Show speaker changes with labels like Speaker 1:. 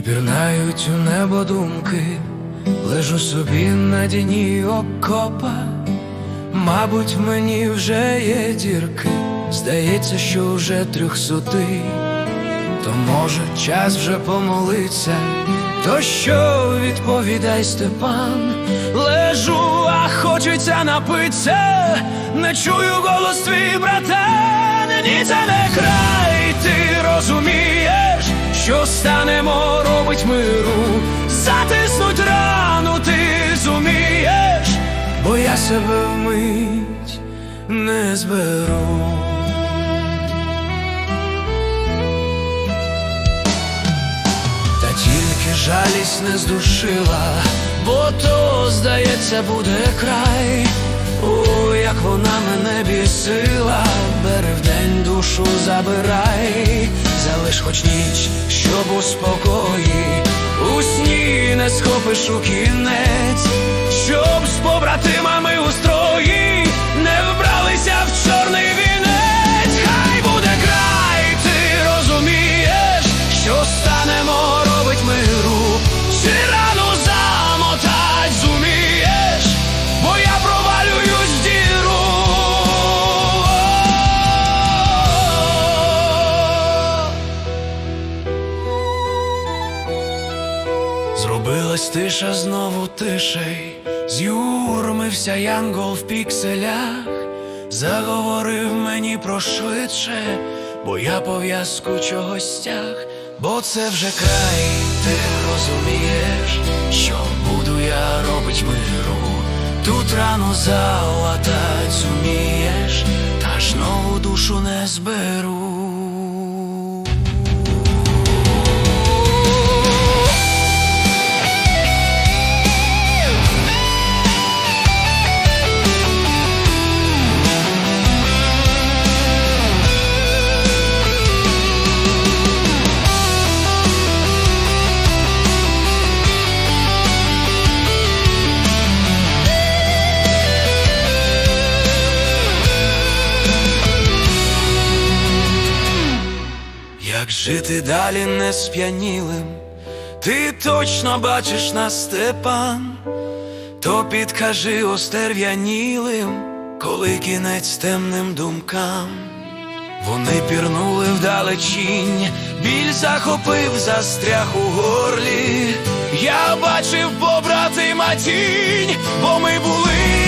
Speaker 1: пірнають у небо думки, лежу собі на дні окопа, мабуть, мені вже є дірки, здається, що вже трьохсотий, то може час вже помолиться, то що відповідай Степан, лежу, а хочеться напитися, не чую голос твій, братан, ні, це не край, ти розумієш, що станемо робить миру, затиснуть рану, ти зумієш, бо я себе вмить не зберу. Та тільки жалість не здушила, бо то, здається, буде край. О, як вона мене бісила, бери вдень душу забирай, залиш хоч ніч, щоб у спокої, у сні не схопиш у кінець, щоб з побратимами у строї. Не вбралися в чорний Зробилась тиша знову тишей, з'юрмився янгол в пікселях, заговорив мені про швидше, бо я пов'язку чогось стяг, бо це вже край, ти розумієш, що буду я робить миру, тут рану залатать зумієш, та ж нову душу не зберу. Як жити далі не сп'янілим, ти точно бачиш нас, Степан, то підкажи остерв'янілим, коли кінець темним думкам. Вони пірнули вдалечінь, біль захопив, застряг у горлі. Я бачив побратима тінь, бо ми були